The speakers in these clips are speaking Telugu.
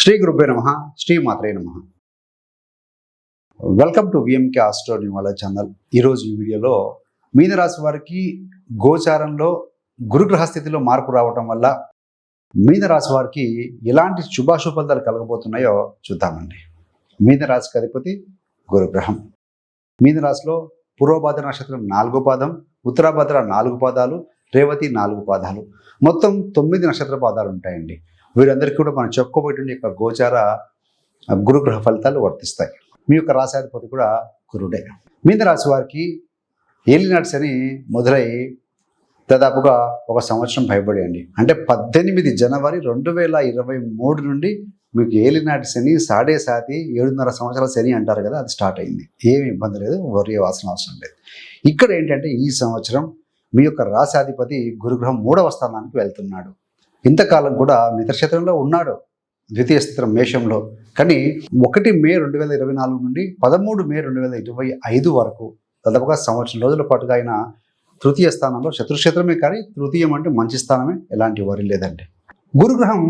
శ్రీ గురుభ్యో నమ శ్రీమాత్రే నమ. వెల్కమ్ టు విఎంకే ఆస్ట్రో వాళ్ళ ఛానల్ ఈరోజు ఈ వీడియోలో మీనరాశి వారికి గోచారంలో గురుగ్రహ స్థితిలో మార్పు రావటం వల్ల మీనరాశి వారికి ఎలాంటి శుభాశుభ ఫలితాలు కలగబోతున్నాయో చూద్దామండి. మీనరాశికి అధిపతి గురుగ్రహం. మీనరాశిలో పూర్వభాద్ర నక్షత్రం నాలుగు పాదం ఉత్తరాభద్ర నాలుగు పాదాలు రేవతి నాలుగు పాదాలు. మొత్తం తొమ్మిది నక్షత్ర పాదాలు ఉంటాయండి. వీరందరికీ కూడా మనం చెప్పుకోబోయేటువంటి యొక్క గోచార గురుగ్రహ ఫలితాలు వర్తిస్తాయి. మీ యొక్క రాశాధిపతి కూడా గురుడే. మీన రాశి వారికి ఏలినాటి శని మొదలై దాదాపుగా ఒక సంవత్సరం భయపడేయండి అంటే పద్దెనిమిది జనవరి రెండు వేల ఇరవై మూడు నుండి మీకు ఏలినాటి శని సాడే సాతి ఏడున్నర సంవత్సరాల శని అంటారు కదా అది స్టార్ట్ అయింది. ఏమి ఇబ్బంది లేదు వరి వాసన అవసరం లేదు. ఇక్కడ ఏంటంటే ఈ సంవత్సరం మీ యొక్క రాశాధిపతి గురుగ్రహం మూడవ స్థానానికి వెళ్తున్నాడు. ఇంతకాలం కూడా మిత్రక్షేత్రంలో ఉన్నాడు ద్వితీయ స్థిరం మేషంలో. కానీ ఒకటి మే రెండు వేల ఇరవై నాలుగు నుండి పదమూడు మే రెండు వేల ఇరవై ఐదు వరకు దాదాపుగా సంవత్సరం రోజుల పాటుగా ఆయన తృతీయ స్థానంలో శత్రుక్షేత్రమే కానీ తృతీయం అంటే మంచి స్థానమే ఎలాంటి వరి లేదండి. గురుగ్రహం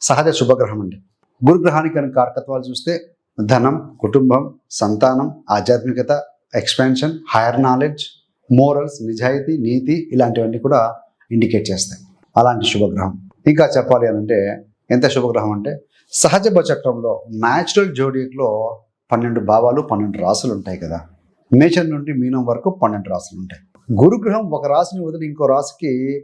సహజ శుభగ్రహం అండి. గురుగ్రహానికి కనుక కారకత్వాలు చూస్తే ధనం కుటుంబం సంతానం ఆధ్యాత్మికత ఎక్స్పాన్షన్ హైయర్ నాలెడ్జ్ మోరల్స్ నిజాయితీ నీతి ఇలాంటివన్నీ కూడా ఇండికేట్ చేస్తాయి. అలాంటి శుభగ్రహం. ఇంకా చెప్పాలి అని అంటే ఎంత శుభగ్రహం అంటే సహజ చక్రంలో న్యాచురల్ జోడియక్లో పన్నెండు భావాలు పన్నెండు రాసులు ఉంటాయి కదా. మేషన్ నుండి మీనం వరకు పన్నెండు రాసులు ఉంటాయి. గురుగ్రహం ఒక రాశిని వదిలి ఇంకో రాశికి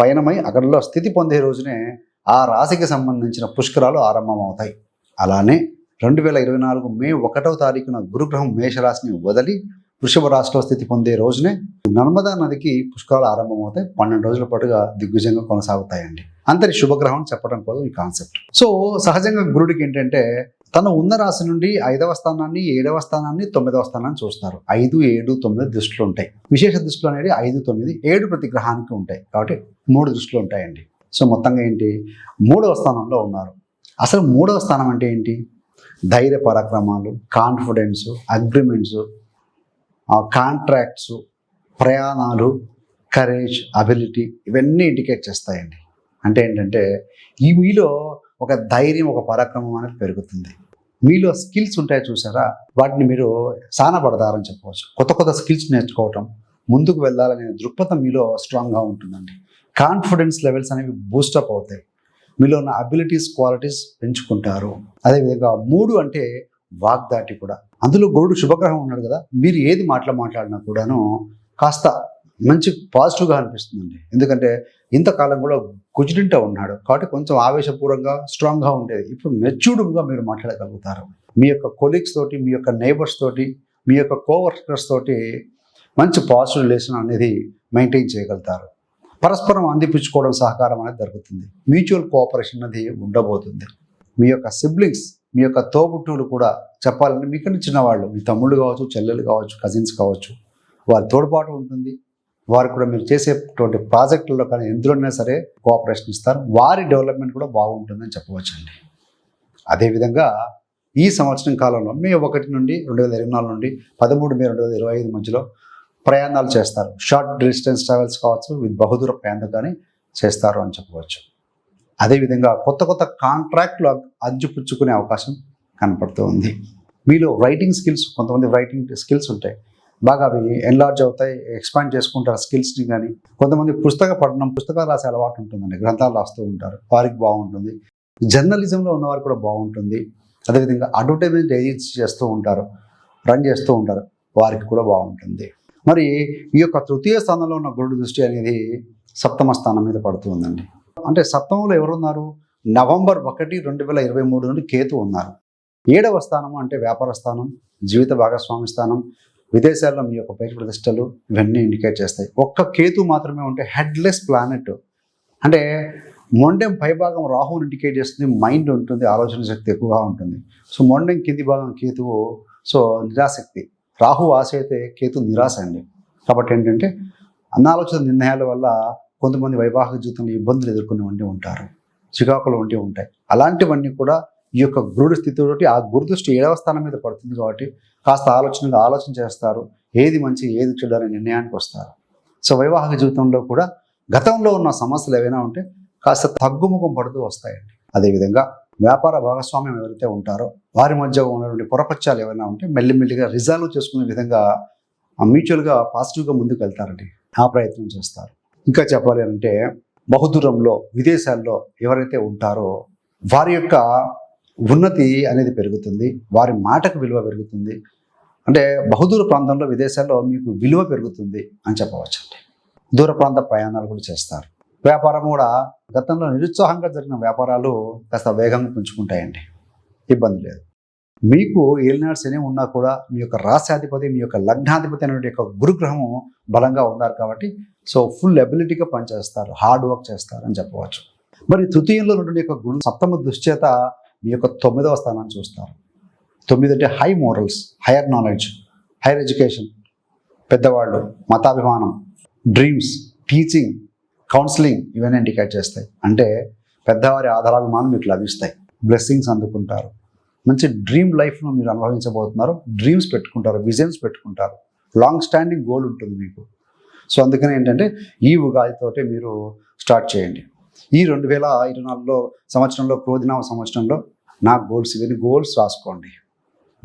పయనమై అక్కడలో స్థితి పొందే రోజునే ఆ రాశికి సంబంధించిన పుష్కరాలు ఆరంభమవుతాయి. అలానే రెండు వేల ఇరవై నాలుగు మే ఒకటవ తారీఖున గురుగ్రహం మేషరాశిని వదిలి వృషభ రాష్ట్ర స్థితి పొందే రోజునే నర్మదా నదికి పుష్కరాలు ఆరంభమవుతాయి. పన్నెండు రోజుల పాటుగా దిగ్విజయంగా కొనసాగుతాయండి. అంతటి శుభగ్రహం చెప్పడం కోసం ఈ కాన్సెప్ట్. సో సహజంగా గురుడికి ఏంటంటే తను ఉన్న రాశి నుండి ఐదవ స్థానాన్ని ఏడవ స్థానాన్ని తొమ్మిదవ స్థానాన్ని చూస్తారు. ఐదు ఏడు తొమ్మిది దృష్టిలు ఉంటాయి. విశేష దృష్టిలు అనేది ఐదు తొమ్మిది ఏడు ప్రతి గ్రహానికి ఉంటాయి. కాబట్టి మూడు దృష్టిలు ఉంటాయండి. సో మొత్తంగా ఏంటి? మూడవ స్థానంలో ఉన్నారు. అసలు మూడవ స్థానం అంటే ఏంటి? ధైర్య పరాక్రమాలు కాన్ఫిడెన్స్ అగ్రిమెంట్స్ కాంట్రాక్ట్స్ ప్రయాణాలు కరేజ్ అబిలిటీ ఇవన్నీ ఇండికేట్ చేస్తాయండి. అంటే ఏంటంటే ఈ మీలో ఒక ధైర్యం ఒక పరాక్రమం అనేది పెరుగుతుంది. మీలో స్కిల్స్ ఉంటాయి చూసారా? వాటిని మీరు సానపడతారని చెప్పవచ్చు. కొత్త కొత్త స్కిల్స్ నేర్చుకోవటం ముందుకు వెళ్ళాలనే దృక్పథం మీలో స్ట్రాంగ్గా ఉంటుందండి. కాన్ఫిడెన్స్ లెవెల్స్ అనేవి బూస్టప్ అవుతాయి. మీలో ఉన్న అబిలిటీస్ క్వాలిటీస్ పెంచుకుంటారు. అదేవిధంగా మూడు అంటే వాగ్దాటి కూడా. అందులో గోడు శుభగ్రహం ఉన్నాడు కదా మీరు ఏది మాటలు మాట్లాడినా కూడాను కాస్త మంచి పాజిటివ్గా అనిపిస్తుందండి. ఎందుకంటే ఇంతకాలం కూడా కుజిడింటా ఉన్నాడు. కాబట్టి కొంచెం ఆవేశపూర్వంగా స్ట్రాంగ్గా ఉండేది. ఇప్పుడు మెచ్యూర్డ్గా మీరు మాట్లాడగలుగుతారు. మీ యొక్క కొలీగ్స్ తోటి మీ యొక్క నైబర్స్ తోటి మీ యొక్క కోవర్కర్స్ తోటి మంచి పాజిటివ్ రిలేషన్ అనేది మెయింటైన్ చేయగలుగుతారు. పరస్పరం అందిపించుకోవడం సహకారం అనేది జరుగుతుంది మ్యూచువల్ కోఆపరేషన్ అనేది ఉండబోతుంది. మీ యొక్క సిబ్లింగ్స్ మీ యొక్క తోబుట్టువులు కూడా చెప్పాలంటే మీకంటే చిన్నవాళ్ళు మీ తమ్ముళ్ళు కావచ్చు చెల్లెలు కావచ్చు కజిన్స్ కావచ్చు వారి తోడ్పాటు ఉంటుంది. వారు కూడా మీరు చేసేటువంటి ప్రాజెక్టుల్లో కానీ ఎందులోనైనా సరే కోఆపరేషన్ ఇస్తారు. వారి డెవలప్మెంట్ కూడా బాగుంటుందని చెప్పవచ్చండి. అదేవిధంగా ఈ సంవత్సరం కాలంలో మే ఒకటి నుండి రెండు వేల ఇరవై నాలుగు నుండి పదమూడు మే రెండు వేల ఇరవై ఐదు మధ్యలో ప్రయాణాలు చేస్తారు. షార్ట్ డిస్టెన్స్ ట్రావెల్స్ కావచ్చు విత్ బహుదూర ప్రయాణం కానీ చేస్తారు అని చెప్పవచ్చు. అదేవిధంగా కొత్త కొత్త కాంట్రాక్ట్లు అంచుపుచ్చుకునే అవకాశం కనపడుతూ ఉంది. మీలో రైటింగ్ స్కిల్స్ కొంతమంది రైటింగ్ స్కిల్స్ ఉంటాయి. బాగా అవి ఎన్లార్జ్ అవుతాయి ఎక్స్పాండ్ చేసుకుంటారు స్కిల్స్ని కానీ కొంతమంది పుస్తక పఠనం పుస్తకాలు రాసే అలవాటు ఉంటుందండి గ్రంథాలు రాస్తూ ఉంటారు వారికి బాగుంటుంది. జర్నలిజంలో ఉన్నవారు కూడా బాగుంటుంది. అదేవిధంగా అడ్వర్టైజ్మెంట్ ఏజెన్సీ చేస్తూ ఉంటారు రన్ చేస్తూ ఉంటారు వారికి కూడా బాగుంటుంది. మరి ఈ యొక్క తృతీయ స్థానంలో ఉన్న గురుడు దృష్టి అనేది సప్తమ స్థానం మీద పడుతుందండి అంటే సప్తమంలో ఎవరున్నారు? నవంబర్ ఒకటి రెండు వేల ఇరవై మూడు నుండి కేతు ఉన్నారు. ఏడవ స్థానం అంటే వ్యాపార స్థానం జీవిత భాగస్వామి స్థానం విదేశాల్లో మీ యొక్క పేరు ప్రతిష్టలు ఇవన్నీ ఇండికేట్ చేస్తాయి. ఒక్క కేతు మాత్రమే ఉంటే హెడ్లెస్ ప్లానెట్ అంటే మొండెం పైభాగం రాహుని ఇండికేట్ చేస్తుంది మైండ్ ఉంటుంది ఆలోచన శక్తి ఎక్కువగా ఉంటుంది. సో మొండెం కింది భాగం కేతువు సో నిరాశక్తి. రాహు ఆశ అయితే కేతు నిరాశ అండి. కాబట్టి ఏంటంటే అనాలోచిత నిర్ణయాల వల్ల కొంతమంది వైవాహిక జీవితంలో ఇబ్బందులు ఎదుర్కొని వంటి ఉంటారు చికాకులు వంటి ఉంటాయి. అలాంటివన్నీ కూడా ఈ యొక్క గురుడు స్థితితోటి ఆ గురుదృష్టి ఏడవ స్థానం మీద పడుతుంది కాబట్టి కాస్త ఆలోచనగా ఆలోచన చేస్తారు ఏది మంచి ఏది చెడు అనే నిర్ణయానికి వస్తారు. సో వైవాహిక జీవితంలో కూడా గతంలో ఉన్న సమస్యలు ఏవైనా ఉంటే కాస్త తగ్గుముఖం పడుతూ వస్తాయండి. అదేవిధంగా వ్యాపార భాగస్వామ్యం ఎవరైతే ఉంటారో వారి మధ్య ఉన్నటువంటి పొరపక్షాలు ఏమైనా ఉంటే మెల్లిమెల్లిగా రిజాల్వ్ చేసుకునే విధంగా మ్యూచువల్గా పాజిటివ్గా ముందుకు వెళ్తారండి. ఆ ప్రయత్నం చేస్తారు. ఇంకా చెప్పాలి అంటే బహుదూరంలో విదేశాల్లో ఎవరైతే ఉంటారో వారి యొక్క ఉన్నతి అనేది పెరుగుతుంది వారి మాటకు విలువ పెరుగుతుంది. అంటే బహుదూర ప్రాంతంలో విదేశాల్లో మీకు విలువ పెరుగుతుంది అని చెప్పవచ్చు అండి. దూర ప్రాంత ప్రయాణాలు కూడా చేస్తారు. వ్యాపారం కూడా గతంలో నిరుత్సాహంగా జరిగిన వ్యాపారాలు కాస్త వేగంగా పుంజుకుంటాయండి. ఇబ్బంది లేదు. మీకు ఏలినాడు శని ఉన్నా కూడా మీ యొక్క రాశ్యాధిపతి మీ యొక్క లగ్నాధిపతి అనేటువంటి యొక్క గురుగ్రహము బలంగా ఉన్నారు కాబట్టి సో ఫుల్ ఎబిలిటీగా పనిచేస్తారు హార్డ్ వర్క్ చేస్తారు అని చెప్పవచ్చు. మరి తృతీయంలో ఉన్నటువంటి యొక్క గురు సప్తమ దుశ్చేత మీ యొక్క తొమ్మిదవ స్థానాన్ని చూస్తారు. తొమ్మిది అంటే high morals higher knowledge higher education పెద్దవాళ్ళు మతాభిమానం డ్రీమ్స్ టీచింగ్ కౌన్సిలింగ్ ఇవన్నీ ఇండికేట్ చేస్తాయి. అంటే పెద్దవారి ఆధారాభిమానం మీకు లభిస్తాయి. బ్లెస్సింగ్స్ అందుకుంటారు. మంచి డ్రీమ్ లైఫ్ను మీరు అనుభవించబోతున్నారు. డ్రీమ్స్ పెట్టుకుంటారు విజన్స్ పెట్టుకుంటారు. లాంగ్ స్టాండింగ్ గోల్ ఉంటుంది మీకు. సో అందుకని ఏంటంటే ఈ ఉగాదితోటే మీరు స్టార్ట్ చేయండి. ఈ రెండు వేల ఇరవై నాలుగులో సంవత్సరంలో క్రోధినామ సంవత్సరంలో నా గోల్స్ ఇవన్నీ గోల్స్ రాసుకోండి.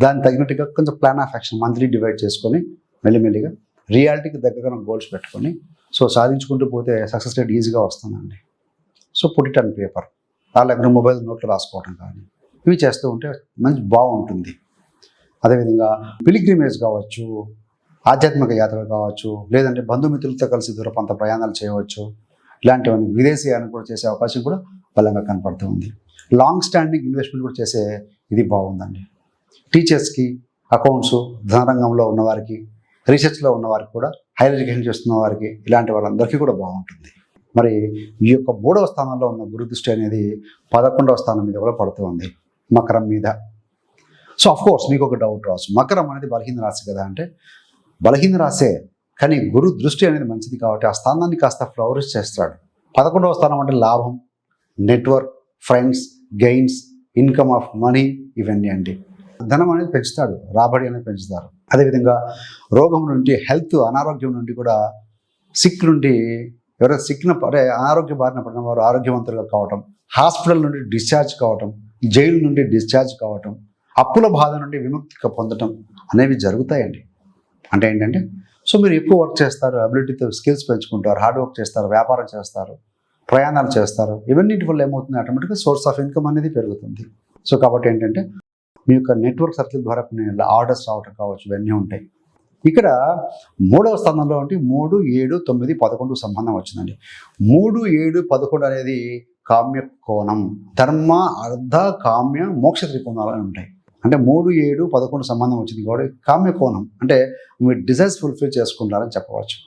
దానికి తగినట్టుగా కొంచెం plan of action monthly divide చేసుకొని మెల్లిమెల్లిగా రియాలిటీకి దగ్గరగా గోల్స్ పెట్టుకొని సో సాధించుకుంటూ పోతే సక్సెస్ రేట్ ఈజీగా వస్తుందండి. So put it and paper అలాగే మొబైల్ నోట్లో రాసుకోవడం కానీ. ఇవి చేస్తూ ఉంటే మంచి బాగుంటుంది. అదేవిధంగా పిలిగ్రిమేజ్ కావచ్చు ఆధ్యాత్మిక యాత్రలు కావచ్చు లేదంటే బంధుమిత్రులతో కలిసి దూర ప్రయాణాలు చేయవచ్చు ఇలాంటివన్నీ విదేశీయాలను కూడా చేసే అవకాశం కూడా బలంగా కనపడుతూ ఉంది. లాంగ్ స్టాండింగ్ ఇన్వెస్ట్మెంట్ కూడా చేసే ఇది బాగుందండి. టీచర్స్కి అకౌంట్స్ ధనరంగంలో ఉన్నవారికి రీసెర్చ్లో ఉన్నవారికి కూడా హైయర్ ఎడ్యుకేషన్ చేస్తున్న వారికి ఇలాంటి వాళ్ళందరికీ కూడా బాగుంటుంది. మరి ఈ యొక్క మూడవ స్థానంలో ఉన్న గురుదృష్టి అనేది పదకొండవ స్థానం మీద కూడా పడుతుంది మకరం మీద. సో అఫ్ కోర్స్ మీకు ఒక డౌట్ రావచ్చు. మకరం అనేది బలహీన రాశి కదా అంటే బలహీన రాసే కానీ గురు దృష్టి అనేది మంచిది కాబట్టి ఆ స్థానాన్ని కాస్త ఫ్లవరిష్ చేస్తాడు. పదకొండవ స్థానం అంటే లాభం network friends gains income of money ఇవన్నీ అండి. ధనం అనేది పెంచుతాడు రాబడి అనేది పెంచుతారు. అదేవిధంగా రోగం నుండి హెల్త్ అనారోగ్యం నుండి కూడా సిక్ నుండి ఎవరైనా సిక్న అంటే అనారోగ్య బారిన పడిన వారు ఆరోగ్యవంతులుగా కావటం హాస్పిటల్ నుండి డిశ్చార్జ్ కావటం జైలు నుండి డిశ్చార్జ్ కావటం అప్పుల బాధ నుండి విముక్తి పొందటం అనేవి జరుగుతాయండి. అంటే ఏంటంటే సో మీరు ఎక్కువ వర్క్ చేస్తారు అబిలిటీతో స్కిల్స్ పెంచుకుంటారు హార్డ్ వర్క్ చేస్తారు వ్యాపారం చేస్తారు ప్రయాణాలు చేస్తారు ఇవన్నిటి వల్ల ఏమవుతుంది? ఆటోమేటిక్గా సోర్స్ ఆఫ్ ఇన్కమ్ అనేది పెరుగుతుంది. సో కాబట్టి ఏంటంటే మీ యొక్క నెట్వర్క్ సర్కిల్ ద్వారా కొన్ని ఆర్డర్స్ రావటం కావచ్చు ఇవన్నీ ఉంటాయి. ఇక్కడ మూడవ స్థానంలో ఉంటే మూడు ఏడు తొమ్మిది పదకొండు సంబంధం వచ్చిందండి. మూడు ఏడు పదకొండు అనేది కామ్య కోణం ధర్మ అర్ధ కామ్య మోక్ష త్రికోణాలు అని ఉంటాయి. అంటే మూడు ఏడు పదకొండు సంబంధం వచ్చింది కాబట్టి కామ్య కోణం అంటే మీరు డిజైర్స్ ఫుల్ఫిల్ చేసుకుంటారని చెప్పవచ్చు.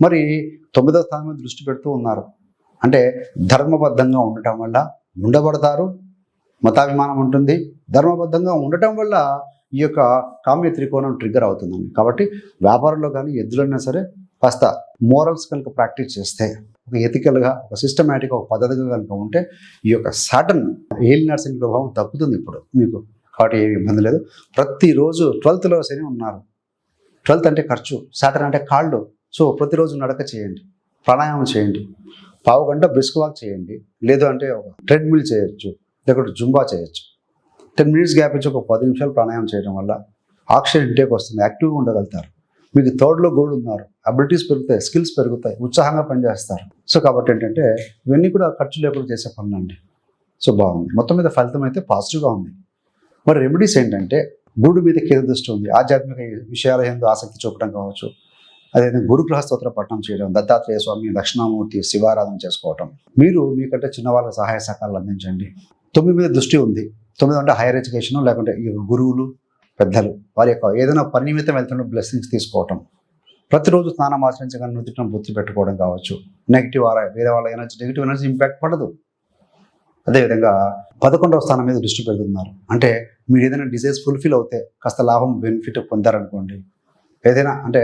మరి తొమ్మిదవ స్థానం మీద దృష్టి పెడుతూ ఉన్నారు. అంటే ధర్మబద్ధంగా ఉండటం వల్ల ఉండబడతారు మతాభిమానం ఉంటుంది. ధర్మబద్ధంగా ఉండటం వల్ల ఈ యొక్క కామ్య త్రికోణం ట్రిగ్గర్ అవుతుందండి. కాబట్టి వ్యాపారంలో కానీ ఎద్దులైనా సరే కాస్త మోరల్స్ కనుక ప్రాక్టీస్ చేస్తే ఒక ఎథికల్గా ఒక సిస్టమేటిక్గా ఒక పద్ధతిగా కనుక ఉంటే ఈ యొక్క సాటన్ ఏలి నర్సింగ్ ప్రభావం తగ్గుతుంది ఇప్పుడు. మీకు కాబట్టి ఏమి ఇబ్బంది లేదు. ప్రతిరోజు ట్వెల్త్లో శని ఉన్నారు. ట్వెల్త్ అంటే ఖర్చు సాటన్ అంటే కాళ్ళు. సో ప్రతిరోజు నడక చేయండి ప్రాణాయామం చేయండి పావు గంట బ్రిస్క్ వాక్ చేయండి లేదు అంటే ఒక ట్రెడ్మిల్ చేయొచ్చు లేకుంటే జుంబా చేయొచ్చు. టెన్ మినిట్స్ గ్యాప్ ఇచ్చి ఒక పది నిమిషాలు ప్రాణాయామం చేయడం వల్ల ఆక్సిజన్ ఇంటేక్ వస్తుంది యాక్టివ్గా ఉండగలుగుతారు. మీకు థర్డ్లో గోల్డ్ ఉన్నారు. అబిలిటీస్ పెరుగుతాయి స్కిల్స్ పెరుగుతాయి ఉత్సాహంగా పనిచేస్తారు. సో కాబట్టి ఏంటంటే ఇవన్నీ కూడా ఖర్చు లేకుండా చేసే పనులండి. సో బాగుంది. మొత్తం మీద ఫలితం అయితే పాజిటివ్గా ఉంది. మరి రెమెడీస్ ఏంటంటే గురుడు మీద కేంద్ర దృష్టి ఉంది. ఆధ్యాత్మిక విషయాల ఎందు ఆసక్తి చూపడం కావచ్చు. అదేవిధంగా గురుగ్రహ స్తోత్ర పఠనం చేయడం దత్తాత్రేయ స్వామి దక్షిణామూర్తి శివారాధన చేసుకోవటం. మీరు మీకంటే చిన్న వాళ్ళకి సహాయ సహకారాలు అందించండి. తొమ్మిది మీద దృష్టి ఉంది. తొమ్మిది అంటే హైయర్ ఎడ్యుకేషన్ లేకుంటే గురువులు పెద్దలు వారి యొక్క ఏదైనా పని నిమిత్తం వెళ్తున్న బ్లెస్సింగ్స్ తీసుకోవటం. ప్రతిరోజు స్నానం ఆచరించగానే నుతిటం బుద్ధి పెట్టుకోవడం కావచ్చు. నెగిటివ్ ఆరా వేరే వాళ్ళ ఎనర్జీ నెగిటివ్ ఎనర్జీ ఇంపాక్ట్ పడదు. అదేవిధంగా పదకొండవ స్థానం మీద దృష్టి పెడుతున్నారు. అంటే మీరు ఏదైనా డిజైజ్ ఫుల్ఫిల్ అవుతే కాస్త లాభం బెనిఫిట్ పొందారనుకోండి. ఏదైనా అంటే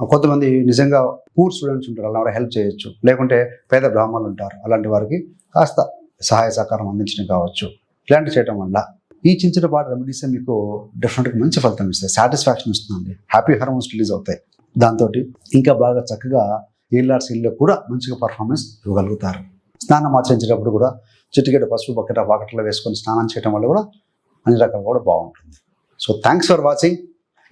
కొంతమంది నిజంగా పూర్ స్టూడెంట్స్ ఉంటారు అలా హెల్ప్ చేయొచ్చు. లేకుంటే పేద బ్రాహ్మణులు ఉంటారు అలాంటి వారికి కాస్త సహాయ సహకారం అందించడం కావచ్చు. ఇలాంటి చేయటం వల్ల ఈ చిన్న చిన్న పాట రెమెడీస్ మీకు డెఫినెట్గా మంచి ఫలితం ఇస్తాయి. సాటిస్ఫాక్షన్ ఇస్తుందండి. హ్యాపీ హార్మోన్స్ రిలీజ్ అవుతాయి. దాంతో ఇంకా బాగా చక్కగా ఈల్ఆర్స్ ఇల్లో కూడా మంచిగా పర్ఫార్మెన్స్ ఇవ్వగలుగుతారు. స్నానం ఆచరించేటప్పుడు కూడా చిట్టుగడ్డ పసుపు బకెట బాకెట్లో వేసుకొని స్నానం చేయడం వల్ల కూడా అన్ని రకాలు కూడా బాగుంటుంది. సో థ్యాంక్స్ ఫర్ వాచింగ్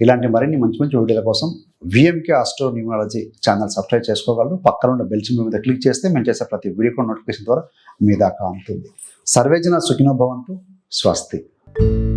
ఇలాంటి మరిన్ని మంచి మంచి వీడియోల కోసం VMK astro numerology channel subscribe చేసుకోగలరు. పక్కన ఉన్న బెల్ సింబల్ మీద క్లిక్ చేస్తే మేము చేసే ప్రతి వీడియో కూడా నోటిఫికేషన్ ద్వారా మీ దాకా అందుతుంది. సర్వేజన సుఖినో భవంతు you